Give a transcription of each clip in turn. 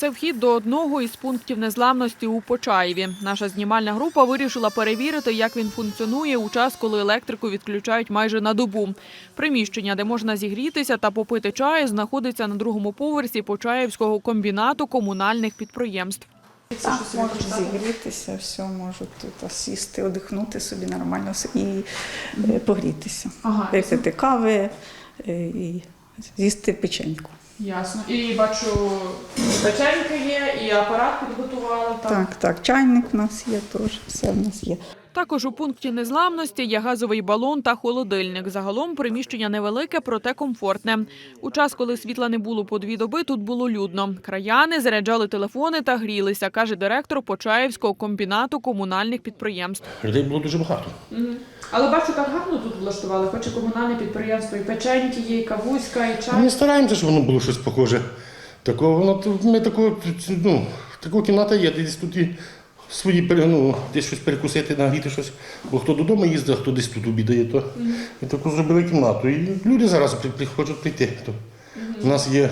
Це вхід до одного із пунктів незламності у Почаєві. Наша знімальна група вирішила перевірити, як він функціонує у час, коли електрику відключають майже на добу. Приміщення, де можна зігрітися та попити чаю, знаходиться на другому поверсі Почаївського комбінату комунальних підприємств. Так, можуть зігрітися, все, можуть тут сісти, одихнути собі нормально і е, погрітися. Ага, Випити кави е, і з'їсти печеньку. Ясно. І бачу, печеньки є, і апарат підготували. Так, так, чайник у нас є теж, все в нас є. Також у пункті незламності є газовий балон та холодильник. Загалом приміщення невелике, проте комфортне. У час, коли світла не було по дві доби, тут було людно. Краяни заряджали телефони та грілися, каже директор Почаївського комбінату комунальних підприємств. Людей було дуже багато. Але бачу, так гарно тут влаштували. Хоч і комунальне підприємство, і печеньки є, і кавуська, і Ми стараємося, щоб воно було щось похоже. Такого, воно, тут ми такого, ну, такого кімната є, десь тут і свої ну, десь щось перекусити, нагріти щось. Бо хто додому їздить, а хто десь тут обідає, то і таку зробили кімнату. І люди зараз при- при- хочуть прийти. То. У нас є,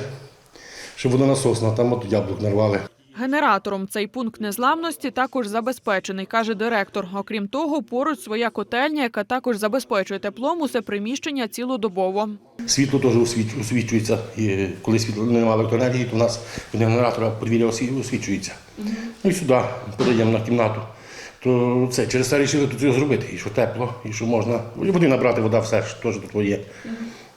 що водонасосна, там от яблук нарвали. Генератором цей пункт незламності також забезпечений, каже директор. Окрім того, поруч своя котельня, яка також забезпечує теплом усе приміщення цілодобово. Світло теж освічується. І коли світло немає електроенергії, то у нас від генератора подвір'я осві- освічується. Ну і сюди подаємо на кімнату. То це через це вирішили тут зробити. І що тепло, і що можна. Води набрати, вода все ж теж тут є.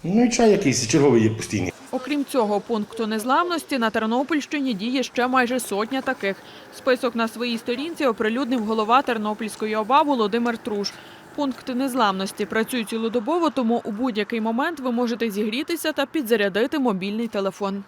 Ну і чай якийсь черговий є постійний. Окрім цього пункту незламності на Тернопільщині діє ще майже сотня таких. Список на своїй сторінці оприлюднив голова Тернопільської ОВА Володимир Труш. Пункти незламності працюють цілодобово, тому у будь-який момент ви можете зігрітися та підзарядити мобільний телефон.